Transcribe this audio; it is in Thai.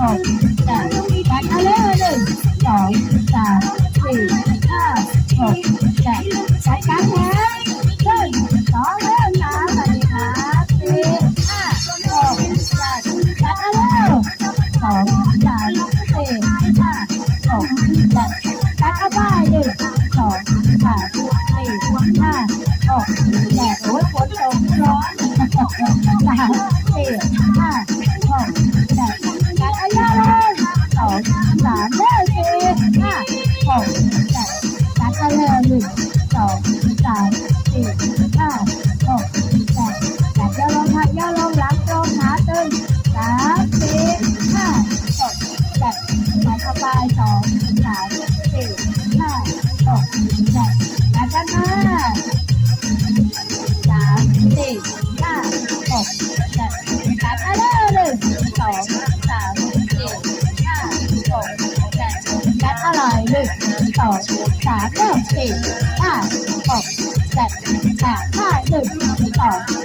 หกเจ็ดแปดเอาเร็วหนึ่งสองสามสี่ห้าหกเจ็ดแปดกันแล้วหนึ่งสองเริ่มนะสวัสดีครับสี่ห้าหกเจ็ดแปดเอาเร็วสองสามสี่ห้าหกเจ็ดแปดเอาไปหนึ่งสองสามสี่ห้าหกเจ็ดโอ้ยฝนตกร้อนสามสี่ห้า หนึ่งสองสามสี่ห้าหกเจ็ดแปดเยอลงค่ะเยอลงหลังตรงขาตึงสามสี่ห้าหกเจ็ดแปดเข้าไปสองสามสี่ห้าหกเจ็ดแปดกันมาสามสี่ หนึ่งสองสามเริ่มสี่ห้าหกเจ็ดแปดห้าหนึ่งสอง